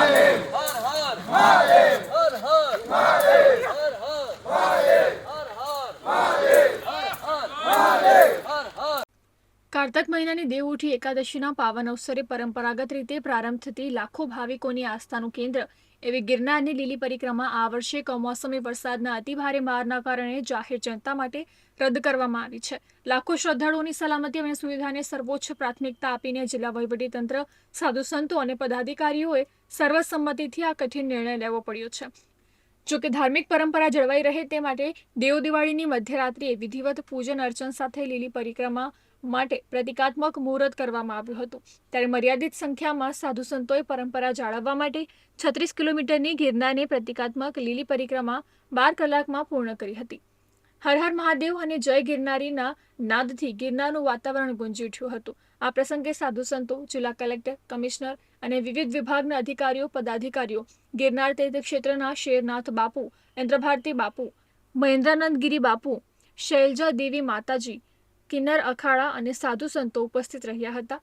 하늘! 하늘! 하늘! કાર્તક મહિનાની દેવઉઠી એકાદશીના પાવન અવસરે પરંપરાગત રીતે પ્રારંભ થતી લાખો ભાવિકોની આસ્થાનું કેન્દ્ર. એવી ગિરનારની લીલી પરિક્રમા આ વર્ષે કમોસમી વરસાદના અતિભારે મારના કારણે જાહેર જનતા માટે રદ કરવામાં આવી છે. લાખો શ્રદ્ધાળુઓની સલામતી અને સુવિધાને સર્વોચ્ચ પ્રાથમિકતા આપીને જિલ્લા વહીવટીતંત્ર, સાધુ સંતો અને પદાધિકારીઓએ સર્વસંમતિથી આ કઠિન નિર્ણય લેવો પડ્યો છે. જો કે ધાર્મિક પરંપરા જળવાઈ રહે તે માટે દેવ દિવાળીની મધ્યરાત્રિએ વિધિવત પૂજન અર્ચન સાથે લીલી પરિક્રમા માટે પ્રતિકાત્મક મુહૂર્ત કરવામાં આવ્યું હતું. ત્યારે મર્યાદિત સંખ્યામાં સાધુ સંતોએ પરંપરા જાળવવા માટે છત્રીસ કિલોમીટરની ગિરનારની પ્રતિકાત્મક લીલી પરિક્રમા બાર કલાકમાં પૂર્ણ કરી હતી. હર હર મહાદેવ અને જય ગિરનારીના નાદથી ગિરનારનું વાતાવરણ ગુંજી ઉઠ્યું હતું. આ પ્રસંગે સાધુ સંતો, જિલ્લા કલેક્ટર, કમિશનર અને વિવિધ વિભાગના અધિકારીઓ, પદાધિકારીઓ, ગિરનાર તીર્થ ક્ષેત્રના શેરનાથ બાપુ, ઇન્દ્રભારતી બાપુ મહેન્દ્રાનંદ ગિરી બાપુ, શૈલજા દેવી માતાજી કિન્નર, અખાડા અને સાધુ સંતો ઉપસ્થિત રહ્યા હતા.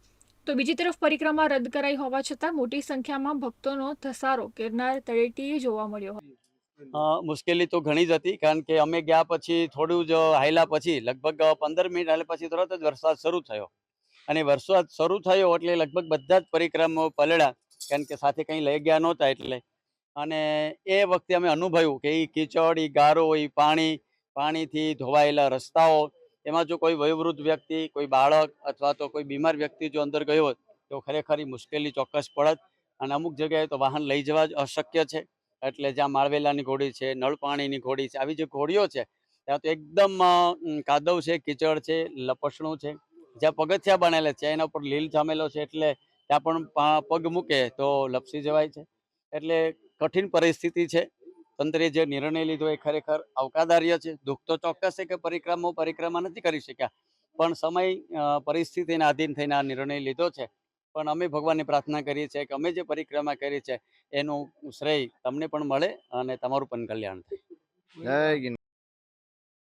તો બીજી તરફ પરિક્રમા રદ કરાઈ હોવા છતાં મોટી સંખ્યામાં ભક્તોનો ધસારો ગિરનાર તળેટીએ જોવા મળ્યો હતો. મુશ્કેલી તો ઘણી જ હતી કારણ કે અમે ગયા પછી થોડું જ હાયલા પછી, લગભગ પંદર મિનિટ હાલે પછી તરત જ વરસાદ શરૂ થયો. અને વરસાદ શરૂ થયો એટલે લગભગ બધા જ પરિક્રમો પલળ્યા કારણ કે સાથે કંઈ લઈ ગયા નહોતા એટલે. અને એ વખતે અમે અનુભવ્યું કે એ કીચડ એ ગારો એ પાણી, પાણીથી ધોવાયેલા રસ્તાઓ એમાં જો કોઈ વયોવૃદ્ધ વ્યક્તિ, કોઈ બાળક અથવા તો કોઈ બીમાર વ્યક્તિ જો અંદર ગયો હોય, તો ખરેખર મુશ્કેલી ચોક્કસ પડત અને અમુક જગ્યાએ તો વાહન લઈ જવા જ અશક્ય છે. એટલે જ્યાં માળવેલાની ઘોડી છે નળ પાણીની ઘોડી છે, આવી જે ઘોડીઓ છે, ત્યાં તો એકદમ કાદવ છે, કીચડ છે, લપસણું છે. જ્યાં પગથિયા બનેલા છે, એના ઉપર લીલ જામેલો છે, એટલે ત્યાં પણ પગ મૂકે તો લપસી જવાય છે. એટલે કઠિન પરિસ્થિતિ છે. તંત્રે જે નિર્ણય લીધો એ ખરેખર આવકાર્ય છે. દુઃખ તો ચોક્કસ છે કે પરિક્રમો પરિક્રમા નથી કરી શક્યા. પણ સમય પરિસ્થિતિને આધીન થઈને આ નિર્ણય લીધો છે. પણ અમે ભગવાનની પ્રાર્થના કરીએ છીએ કે અમે જે પરિક્રમા કરી છે, એનું શ્રેય તમને પણ મળે અને તમારું પણ કલ્યાણ થાય.